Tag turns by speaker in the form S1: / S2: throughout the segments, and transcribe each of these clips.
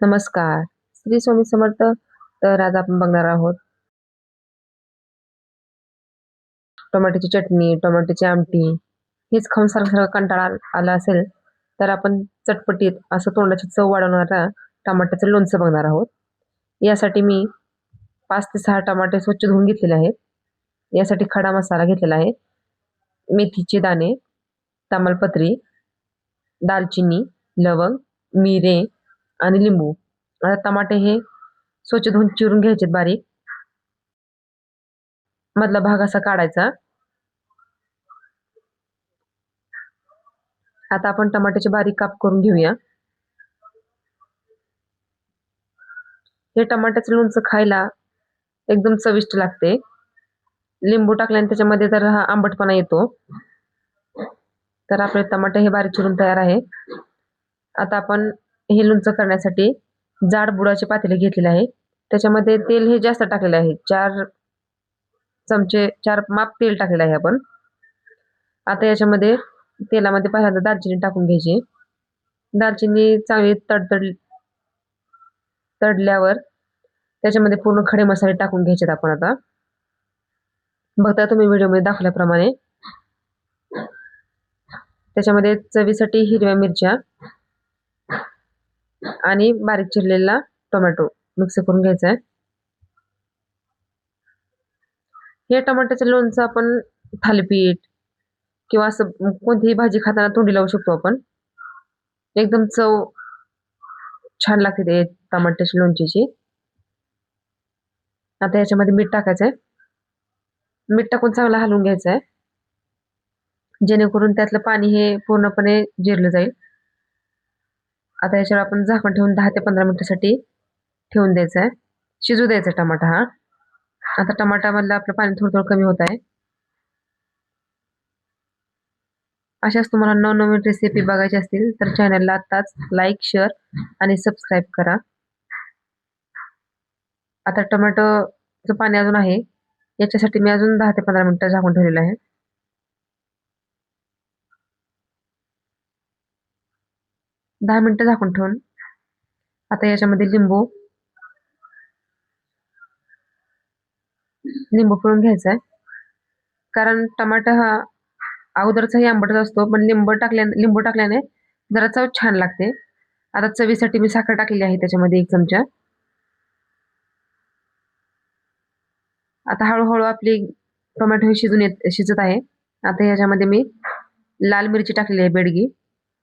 S1: नमस्कार. श्री स्वामी समर्थ तर आज आपण बघणार आहोत टोमॅटोची चटणी टोमॅटोची आमटी हेच खाऊन सारखं कंटाळा आला असेल तर आपण चटपटीत असं तोंडाची चव वाढवणारा टमाट्याचं लोणचं बघणार आहोत. यासाठी मी पाच ते सहा टमाटे स्वच्छ धुवून घेतलेले आहेत. यासाठी खडा मसाला घेतलेला आहे मेथीचे दाणे तमालपत्री दालचिनी लवंग मिरे आणि लिंबू. आता टमाटे हे स्वच्छ धुवून चिरून घ्यायचे बारीक. मधला भाग असा काढायचा. आता आपण टमाट्याचे बारीक काप करून घेऊया. हे टमाट्याचं लोणचं खायला एकदम चविष्ट लागते. लिंबू टाकल्याने त्याच्यामध्ये तर हा आंबटपणा येतो. तर आपले टमाटे हे बारीक चिरून तयार आहे. आता आपण हे लोणचं करण्यासाठी जाड बुडाचे पातेले घेतलेले आहे. त्याच्यामध्ये तेल हे जास्त टाकलेलं आहे. चार चमचे चार माप तेल टाकलेलं आहे आपण. आता याच्यामध्ये तेलामध्ये पहिल्यांदा दालचिनी टाकून घ्यायची. दालचिनी चांगली तडतड तडल्यावर त्याच्यामध्ये पूर्ण खडे मसाले टाकून घ्यायचेत आपण आता. बघता तुम्ही व्हिडिओमध्ये दाखवल्याप्रमाणे. त्याच्यामध्ये चवीसाठी हिरव्या मिरच्या आणि बारीक चिरलेला टोमॅटो मिक्स करून घ्यायचा आहे हे टोमॅटोचं लोणचं आपण थालीपीठ किंवा असं कोणतीही भाजी खाताना तोंडी लावू शकतो आपण. एकदम चव छान लागते ते टमाट्याची लोणचीची. आता याच्यामध्ये मीठ टाकायचं आहे मीठ टाकून चांगला हलवून घ्यायचं आहे जेणेकरून त्यातलं पाणी हे पूर्णपणे जिरलं जाईल. आता याच्यावर आपण झाकण ठेवून दहा ते पंधरा मिनिटासाठी ठेवून द्यायचं आहे. शिजू द्यायचा टमाटा हा. आता टमाटामधलं आपलं पाणी थोडं थोडं कमी होत आहे. अशाच तुम्हाला नवनवीन रेसिपी बघायची असतील तर चॅनलला आत्ताच लाईक शेअर आणि सबस्क्राईब करा. आता टोमॅटोचं पाणी अजून आहे. याच्यासाठी मी अजून दहा ते पंधरा मिनिटं झाकून ठेवलेलं आहे. दहा मिनिटं झाकून ठेवून. आता याच्यामध्ये लिंबू. लिंबू पिळून घ्यायचा आहे कारण टमाटा हा अगोदरचाही आंबटच असतो पण लिंबू टाकल्या लिंबू टाकल्याने जरा चव छान लागते. आता चवीसाठी मी साखर टाकलेली आहे त्याच्यामध्ये एक चमचा. आता हळूहळू आपली टोमॅटो हे शिजून येत शिजत आहे. आता याच्यामध्ये मी लाल मिरची टाकलेली आहे बेडगी.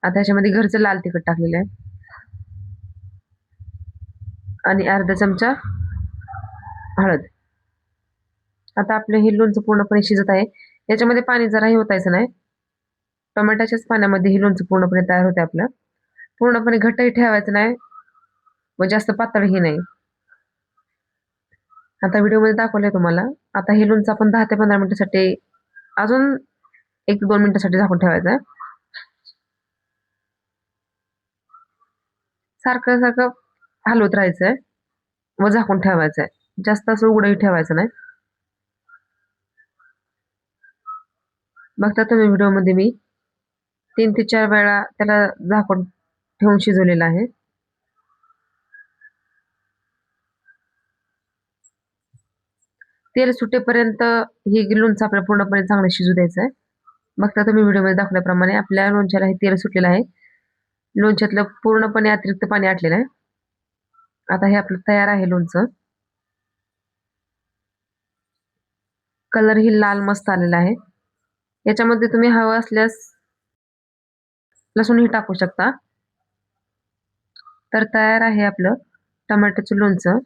S1: आता ह्याच्यामध्ये घरचं लाल तिखट टाकलेलं आहे. आणि अर्धा चमचा हळद. आता आपलं हे लोणचं पूर्णपणे शिजत आहे. याच्यामध्ये पाणी जराही होतायचं नाही. टोमॅटोच्याच पाण्यामध्ये हे लोणचं पूर्णपणे तयार होते आपलं. पूर्णपणे घट्टही ठेवायचं नाही व जास्त पातळही नाही. आता व्हिडिओमध्ये दाखवलंय तुम्हाला. आता हे लोणचं आपण दहा ते पंधरा मिनिटासाठी अजून एक दोन मिनिटासाठी झाकून ठेवायचं आहे. सारखं सारखं हलवत राहायचंय व झाकून ठेवायचंय. जास्त असं उघडही ठेवायचं नाही. बघता तुम्ही व्हिडिओमध्ये मी तीन ते चार वेळा त्याला झाकून ठेवून शिजवलेलं आहे. तेल सुटेपर्यंत हे लोणचं आपल्याला पूर्णपणे चांगलं शिजू द्यायचं आहे बघता तुम्ही व्हिडिओमध्ये दाखवल्याप्रमाणे आपल्या लोणच्याला हे तेल सुटलेलं आहे. लोणच्यातलं पूर्णपणे अतिरिक्त पाणी आटलेलं आहे. आता हे आपलं तयार आहे लोणचं. कलर ही लाल मस्त आलेला आहे. याच्यामध्ये तुम्ही हवं असल्यास लसूणही टाकू शकता. तर तयार आहे आपलं टमाट्याचं लोणचं.